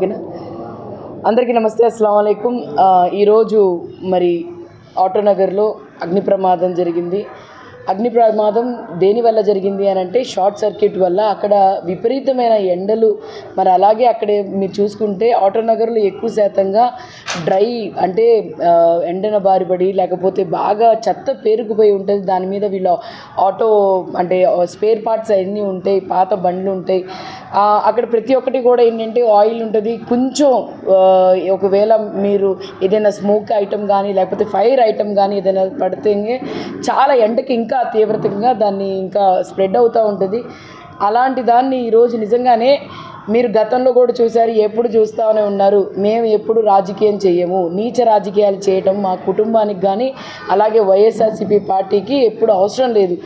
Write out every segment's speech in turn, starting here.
ఓకేనా? అందరికీ నమస్తే అస్సలం అయికం ఈరోజు మరి ఆటోనగర్లో అగ్ని ప్రమాదం జరిగింది. అగ్ని ప్రమాదం దేనివల్ల జరిగింది అని అంటే షార్ట్ సర్క్యూట్ వల్ల అక్కడ విపరీతమైన ఎండలు. మరి అలాగే అక్కడే మీరు చూసుకుంటే ఆటోనగర్లో ఎక్కువ శాతంగా డ్రై అంటే ఎండన బారిపడి లేకపోతే బాగా చెత్త పేరుకుపోయి ఉంటుంది. దాని మీద వీళ్ళ ఆటో అంటే స్పేర్ పార్ట్స్ అన్నీ ఉంటాయి పాత బండ్లు ఉంటాయి. అక్కడ ప్రతి ఒక్కటి కూడా ఏంటంటే ఆయిల్ ఉంటుంది. కొంచెం ఒకవేళ మీరు ఏదైనా స్మోక్ ఐటమ్ కానీ లేకపోతే ఫైర్ ఐటమ్ కానీ ఏదైనా పడితే చాలా ఎండకి ఇంకా తీవ్రతంగా దాన్ని ఇంకా స్ప్రెడ్ అవుతూ ఉంటుంది. అలాంటి దాన్ని ఈరోజు నిజంగానే మీరు గతంలో కూడా చూశారు ఎప్పుడు చూస్తూనే ఉన్నారు. మేము ఎప్పుడు రాజకీయం చేయము నీచ రాజకీయాలు చేయటం మా కుటుంబానికి కానీ అలాగే వైఎస్ఆర్సీపీ పార్టీకి ఎప్పుడు అవసరం లేదు.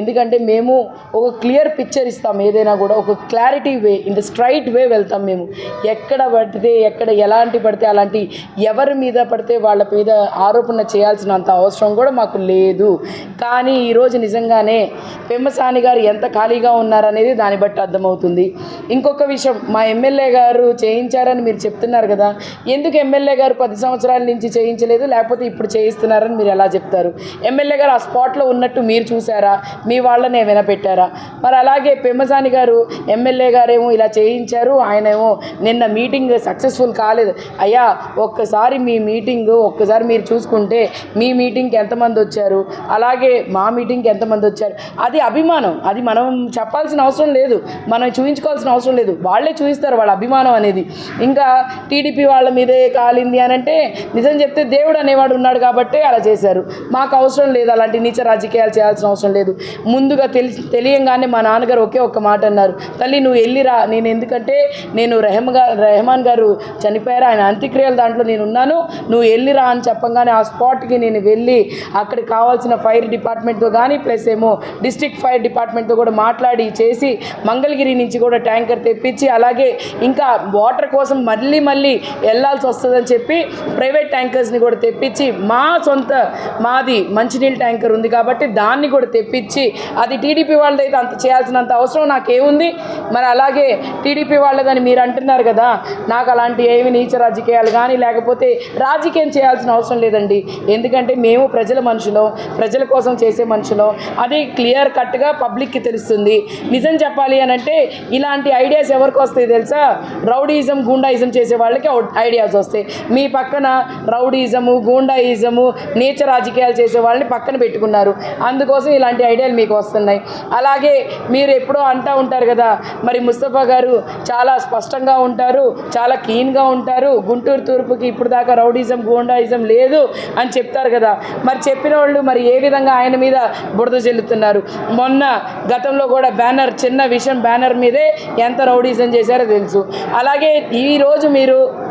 ఎందుకంటే మేము ఒక క్లియర్ పిక్చర్ ఇస్తాం ఏదైనా కూడా ఒక clarity way in the straight way వెళ్తాం మేము. ఎక్కడ పడితే ఎక్కడ ఎలాంటి పడితే అలాంటి ఎవరి మీద పడితే వాళ్ళ మీద ఆరోపణ చేయాల్సినంత అవసరం కూడా మాకు లేదు. కానీ ఈరోజు నిజంగానే పెమ్మసాని గారు ఎంత ఖాళీగా ఉన్నారనేది దాన్ని బట్టి అర్థమవుతుంది. ఇంకొక విషయం మా ఎమ్మెల్యే గారు చేయించారని మీరు చెప్తున్నారు కదా. ఎందుకు ఎమ్మెల్యే గారు పది సంవత్సరాల నుంచి చేయించలేదు? లేకపోతే ఇప్పుడు చేయిస్తున్నారని మీరు ఎలా చెప్తారు? ఎమ్మెల్యే గారు ఆ స్పాట్లో ఉన్నట్టు మీరు చూసారా మీ వాళ్ళని ఏమైనా పెట్టారా? మరి అలాగే పెమ్మసాని గారు ఎమ్మెల్యే గారేమో ఇలా చేయించారు. ఆయనేమో నిన్న మీటింగ్ సక్సెస్ఫుల్ కాలేదు. అయ్యా ఒక్కసారి మీ మీటింగ్ ఒక్కసారి మీరు చూసుకుంటే మీ మీటింగ్కి ఎంతమంది వచ్చారు? అలాగే మా మీటింగ్కి ఎంతమంది వచ్చారు? అది అభిమానం. అది మనం చెప్పాల్సిన అవసరం లేదు. మనం చూపించుకోవాల్సిన అవసరం లేదు. వాళ్ళు చూపిస్తారు వాళ్ళ అభిమానం అనేది. ఇంకా టీడీపీ వాళ్ళ మీదే కాలింది అని అంటే నిజం చెప్తే దేవుడు అనేవాడు ఉన్నాడు కాబట్టి అలా చేశారు. మాకు అవసరం లేదు అలాంటి నీచ రాజకీయాలు చేయాల్సిన అవసరం లేదు. ముందుగా తెలిసి తెలియంగానే మా నాన్నగారు ఒకే ఒక్క మాట అన్నారు. తల్లి నువ్వు వెళ్ళిరా నేను ఎందుకంటే నేను రెహమ్ గారు రెహమాన్ గారు చనిపోయారు. ఆయన అంత్యక్రియల దాంట్లో నేను ఉన్నాను. నువ్వు వెళ్ళిరా అని చెప్పంగానే ఆ స్పాట్కి నేను వెళ్ళి అక్కడికి కావాల్సిన ఫైర్ డిపార్ట్మెంట్తో కానీ ప్లస్ ఏమో డిస్ట్రిక్ట్ ఫైర్ డిపార్ట్మెంట్తో కూడా మాట్లాడి చేసి మంగళగిరి నుంచి కూడా ట్యాంకర్ తెప్పించి అలాగే ఇంకా వాటర్ కోసం మళ్ళీ మళ్ళీ వెళ్ళాల్సి వస్తుందని చెప్పి ప్రైవేట్ ట్యాంకర్స్ని కూడా తెప్పించి మా సొంత మాది మంచినీళ్ళ ట్యాంకర్ ఉంది కాబట్టి దాన్ని కూడా తెప్పించి అది టీడీపీ వాళ్ళదైతే అంత చేయాల్సినంత అవసరం నాకేముంది? మరి అలాగే టీడీపీ వాళ్ళదని మీరు అంటున్నారు కదా నాకు అలాంటి ఏమి నీచ రాజకీయాలు కానీ లేకపోతే రాజకీయం చేయాల్సిన అవసరం లేదండి. ఎందుకంటే మేము ప్రజల మనుషులం ప్రజల కోసం చేసే మనుషులం. అది క్లియర్ కట్గా పబ్లిక్కి తెలుస్తుంది. నిజం చెప్పాలి అని అంటే ఇలాంటి ఐడియాస్ ఎవరు ఎందుకు వస్తాయి తెలుసా? రౌడీజం గూండాయిజం చేసే వాళ్ళకి ఐడియాస్ వస్తాయి. మీ పక్కన రౌడీజము గూండాయిజము నీచ రాజకీయాలు చేసే వాళ్ళని పక్కన పెట్టుకున్నారు. అందుకోసం ఇలాంటి ఐడియాలు మీకు వస్తున్నాయి. అలాగే మీరు ఎప్పుడో అంటూ ఉంటారు కదా మరి ముస్తఫా గారు చాలా స్పష్టంగా ఉంటారు చాలా క్లీన్గా ఉంటారు గుంటూరు తూర్పుకి ఇప్పుడు దాకా రౌడీజం గూండాయిజం లేదు అని చెప్తారు కదా. మరి చెప్పిన వాళ్ళు మరి ఏ విధంగా ఆయన మీద బురద చెల్లుతున్నారు మొన్న గతంలో కూడా బ్యానర్ చిన్న విషయం బ్యానర్ మీదే ఎంత రౌడీజం చేశారో తెలుసు. అలాగే ఈరోజు మీరు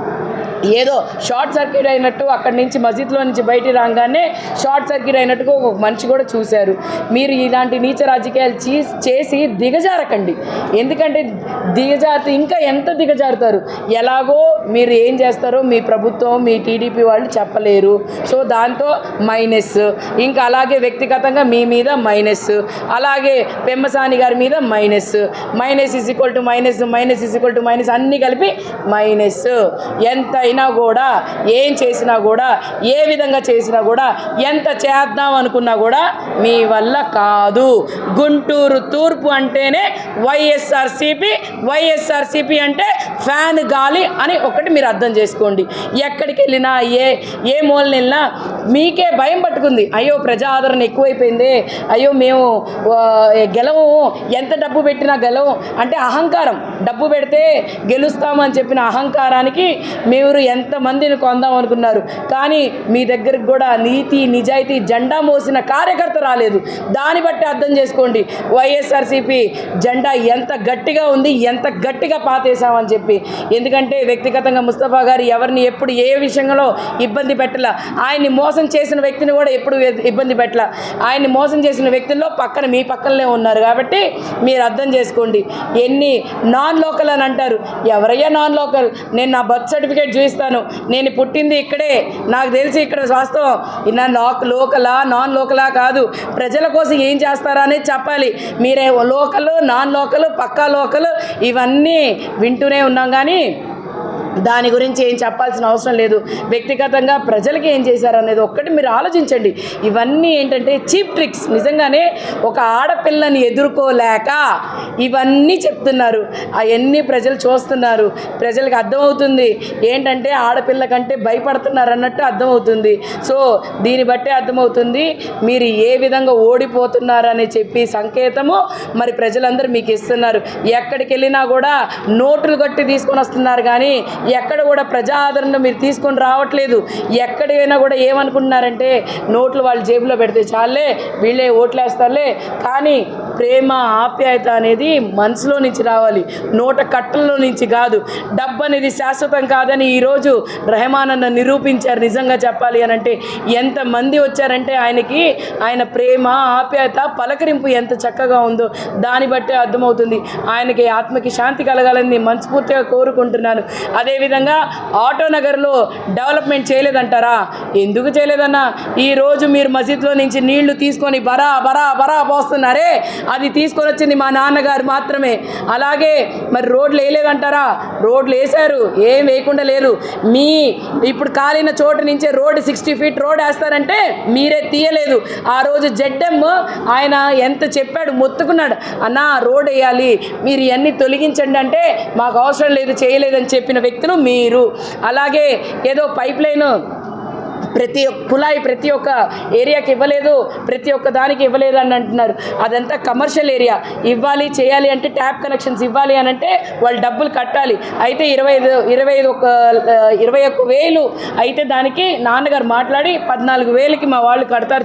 ఏదో షార్ట్ సర్క్యూట్ అయినట్టు అక్కడి నుంచి మసీద్లో నుంచి బయటికి రాగానే షార్ట్ సర్క్యూట్ అయినట్టుగా ఒక మనిషి కూడా చూశారు. మీరు ఇలాంటి నీచ రాజకీయాలు చేసి దిగజారకండి. ఎందుకంటే దిగజారితే ఇంకా ఎంత దిగజారుతారు? ఎలాగో మీరు ఏం చేస్తారో మీ ప్రభుత్వం మీ టీడీపీ వాళ్ళు చెప్పలేరు. సో దాంతో మైనస్. ఇంకా అలాగే వ్యక్తిగతంగా మీ మీద మైనస్. అలాగే పెమ్మసాని గారి మీద minus. Minus is equal to minus minus is equal to minus అన్నీ కలిపి మైనస్. ఎంత అయినా కూడా ఏం చేసినా కూడా ఏ విధంగా చేసినా కూడా ఎంత చేద్దాం అనుకున్నా కూడా మీ వల్ల కాదు. గుంటూరు తూర్పు అంటేనే వైఎస్ఆర్సిపి వైఎస్ఆర్సిపి అంటే ఫ్యాన్ గాలి అని ఒకటి మీరు అర్థం చేసుకోండి. ఎక్కడికి వెళ్ళినా ఏ ఏ మూలని వెళ్ళినా మీకే భయం పట్టుకుంది. అయ్యో ప్రజా ఆదరణ ఎక్కువైపోయింది. అయ్యో మేము గెలవు ఎంత డబ్బు పెట్టినా గెలవం అంటే అహంకారం. డబ్బు పెడితే గెలుస్తామని చెప్పిన అహంకారానికి మీరు ఎంతమందిని కొందాం అనుకున్నారు. కానీ మీ దగ్గరికి కూడా నీతి నిజాయితీ జెండా మోసిన కార్యకర్త రాలేదు. దాన్ని బట్టి అర్థం చేసుకోండి. వైఎస్ఆర్సీపీ జెండా ఎంత గట్టిగా ఉంది ఎంత గట్టిగా పాతేసామని చెప్పి. ఎందుకంటే వ్యక్తిగతంగా ముస్తఫా గారు ఎవరిని ఎప్పుడు ఏ విషయంలో ఇబ్బంది పెట్టలా ఆయన్ని మోస మోసం చేసిన వ్యక్తిని కూడా ఎప్పుడు ఇబ్బంది పెట్టలా. ఆయన్ని మోసం చేసిన వ్యక్తుల్లో పక్కన మీ పక్కనే ఉన్నారు కాబట్టి మీరు అర్థం చేసుకోండి. ఎన్ని నాన్ లోకల్ అని అంటారు. ఎవరయ్యా నాన్ లోకల్? నేను నా బర్త్ సర్టిఫికేట్ చూపిస్తాను. నేను పుట్టింది ఇక్కడే. నాకు తెలిసి ఇక్కడ వాస్తవం నా లోకలా నాన్ లోకలా కాదు. ప్రజల కోసం ఏం చేస్తారా అనేది చెప్పాలి. మీరే లోకల్ నాన్ లోకల్ పక్కా లోకల్ ఇవన్నీ వింటూనే ఉన్నాం కానీ దాని గురించి ఏం చెప్పాల్సిన అవసరం లేదు. వ్యక్తిగతంగా ప్రజలకి ఏం చేశారు అనేది ఒక్కటి మీరు ఆలోచించండి. ఇవన్నీ ఏంటంటే చీప్ ట్రిక్స్. నిజంగానే ఒక ఆడపిల్లని ఎదుర్కోలేక ఇవన్నీ చెప్తున్నారు. అవన్నీ ప్రజలు చూస్తున్నారు. ప్రజలకు అర్థమవుతుంది. ఏంటంటే ఆడపిల్ల కంటే భయపడుతున్నారు అన్నట్టు అర్థమవుతుంది. సో దీన్ని బట్టే అర్థమవుతుంది. మీరు ఏ విధంగా ఓడిపోతున్నారని చెప్పి సంకేతము మరి ప్రజలందరూ మీకు ఇస్తున్నారు. ఎక్కడికి వెళ్ళినా కూడా నోట్లు కట్టి తీసుకొని వస్తున్నారు కానీ ఎక్కడ కూడా ప్రజా ఆదరణ మీరు తీసుకొని రావట్లేదు. ఎక్కడైనా కూడా ఏమనుకుంటున్నారంటే నోట్లు వాళ్ళ జేబులో పెడితే చాలే వీళ్ళే ఓట్లేస్తారులే. కానీ ప్రేమ ఆప్యాయత అనేది మనసులో నుంచి రావాలి. నోట కట్టల్లో నుంచి కాదు. డబ్బు అనేది శాశ్వతం కాదని ఈరోజు రెహమాన్ అన్న నిరూపించారు నిజంగా చెప్పాలి అని అంటే ఎంతమంది వచ్చారంటే ఆయనకి ఆయన ప్రేమ ఆప్యాయత పలకరింపు ఎంత చక్కగా ఉందో దాన్ని బట్టే అర్థమవుతుంది. ఆయనకి ఆత్మకి శాంతి కలగాలని మనస్ఫూర్తిగా కోరుకుంటున్నాను. అదేవిధంగా ఆటో నగర్లో డెవలప్మెంట్ చేయలేదంటారా? ఎందుకు చేయలేదన్నా? ఈరోజు మీరు మసీద్లో నుంచి నీళ్ళు తీసుకొని బరా బరా బరా పోస్తున్నారే? అది తీసుకొని వచ్చింది మా నాన్నగారు మాత్రమే. అలాగే మరి రోడ్లు వేయలేదంటారా? రోడ్లు వేశారు ఏం వేయకుండా లేదు. మీ ఇప్పుడు కాలిన చోటు నుంచే రోడ్డు సిక్స్టీ ఫీట్ రోడ్ వేస్తారంటే మీరే తీయలేదు. ఆ రోజు జెడ్ఎం ఆయన ఎంత చెప్పాడు మొత్తుకున్నాడు. అన్న రోడ్ వేయాలి. మీరు ఇవన్నీ తొలగించండి అంటే మాకు అవసరం లేదు చేయలేదని చెప్పిన వ్యక్తులు మీరు. అలాగే ఏదో పైప్ లైన్ ప్రతి ఒక్క కులాయి ప్రతి ఒక్క ఏరియాకి ఇవ్వలేదు ప్రతి ఒక్క దానికి ఇవ్వలేదు అని అంటున్నారు. అదంతా కమర్షియల్ ఏరియా ఇవ్వాలి చేయాలి అంటే ట్యాప్ కనెక్షన్స్ ఇవ్వాలి అని అంటే వాళ్ళు డబ్బులు కట్టాలి. అయితే ఇరవై ఐదు ఇరవై ఐదు ఒక ఇరవై ఒక్క వేలు అయితే దానికి నాన్నగారు మాట్లాడి పద్నాలుగు వేలకి మా వాళ్ళు కడతారు.